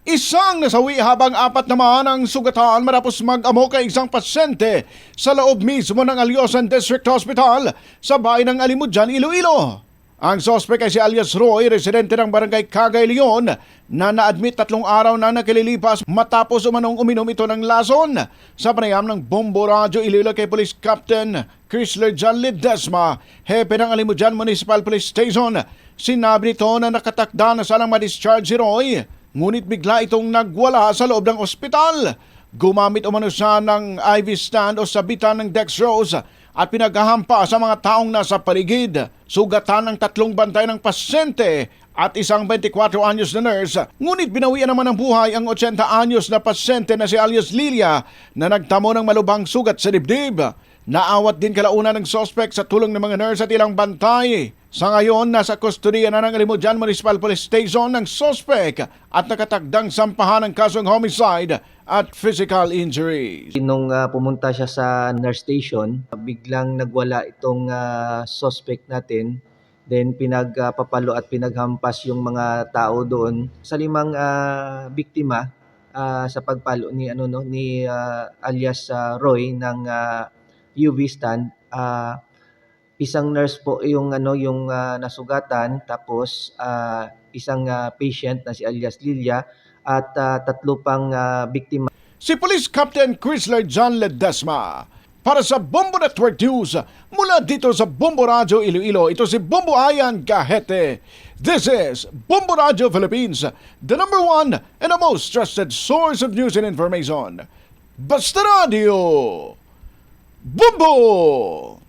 Isang nasawi habang apat naman ang sugatan matapos mag-amo kay isang pasyente sa loob mismo ng Alyosan District Hospital sa bayan ng Alimudjan, Iloilo. Ang sospek ay si alias Roy, residente ng barangay Cagay Leon, na na-admit tatlong araw na nakililipas matapos umanong uminom ito ng lason. Sa panayam ng Bombo Radyo Iloilo kay Police Captain Chrysler John Ledesma, hepe ng Alimudjan Municipal Police Station, sinabi nito na nakatakda na sanang ma-discharge si Roy, ngunit bigla itong nagwala sa loob ng ospital. Gumamit umano siya ng IV stand o sabitan ng dextrose at pinaghahampa sa mga taong nasa paligid. Sugatan ng tatlong bantay ng pasyente at isang 24 anyos na nurse. Ngunit binawian naman ng buhay ang 80 anyos na pasyente na si alias Lilia na nagtamo ng malubhang sugat sa dibdib. Naawat din kalauna ng sospek sa tulong ng mga nurse at ilang bantay. Sa ngayon, nasa kustodiya na ng Alimudjan Municipal Police Station ng sospek at nakatagdang sampahan ng kasong homicide at physical injuries. Nung ah, pumunta siya sa nurse station, biglang nagwala itong ah, suspect natin. Then pinagpapalo at pinaghampas yung mga tao doon sa limang ah, biktima ah, sa pagpalo ni ano no ni ah, alias ah, Roy ng ah, UV stand. Ah, isang nurse po yung ano yung ah, nasugatan tapos ah, isang ah, patient na si alias Lilia at ah, tatlo pang ah, biktima Si Police Captain Chrysler John Ledesma. Para sa Bombo Network News, mula dito sa Bombo Radio Iloilo, ito si Bombo Ayan Gahete. This is Bombo Radio Philippines, the number one and the most trusted source of news and information. Basta Radio! Bombo!